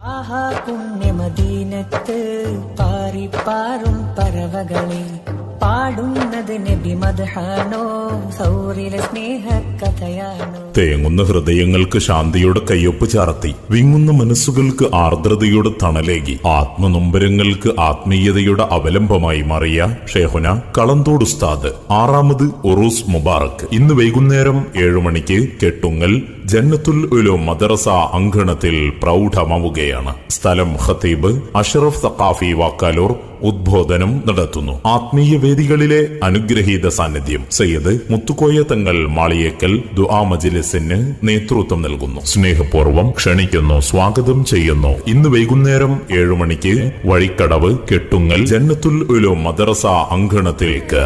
ஆஹா புண்ணியமதீனத்து பாரிப்பாரும் பறவகளே பாடும் തേങ്ങുന്ന ഹൃദയങ്ങൾക്ക് ശാന്തിയുടെ കയ്യൊപ്പ് ചാർത്തി. വിങ്ങുന്ന മനസ്സുകൾക്ക് ആർദ്രതയുടെ തണലേകി. ആത്മനൊമ്പരങ്ങൾക്ക് ആത്മീയതയുടെ അവലംബമായി മാറിയ ഷേഹുന കളന്തോട് ഉസ്താദ്. ആറാമത് ഉറൂസ് മുബാറക്. ഇന്ന് വൈകുന്നേരം ഏഴു മണിക്ക് കെട്ടുങ്ങൽ ജന്നത്തുൽ ഉലു മദ്രസ അങ്കണത്തിൽ പ്രൗഢമാവുകയാണ്. സ്ഥലം ഖത്തീബ് അഷറഫ് സഖാഫി വാക്കാലൂർ ഉദ്ബോധനം നടത്തുന്നു. ആത്മീയ വേദികളിലെ അനുഗ്രഹീത സാന്നിധ്യം. സയ്യദ് മുത്തുക്കോയ തങ്ങൾ മാളിയേക്കൽ ദുആ മജിലിസിന് നേതൃത്വം നൽകുന്നു. സ്നേഹപൂർവം ക്ഷണിക്കുന്നു സ്വാഗതം ചെയ്യുന്നു. ഇന്ന് വൈകുന്നേരം ഏഴു മണിക്ക് വഴിക്കടവ് കെട്ടുങ്ങൽ ജന്നത്തുൽ ഉലു മദ്രസ അങ്കണത്തിലേക്ക്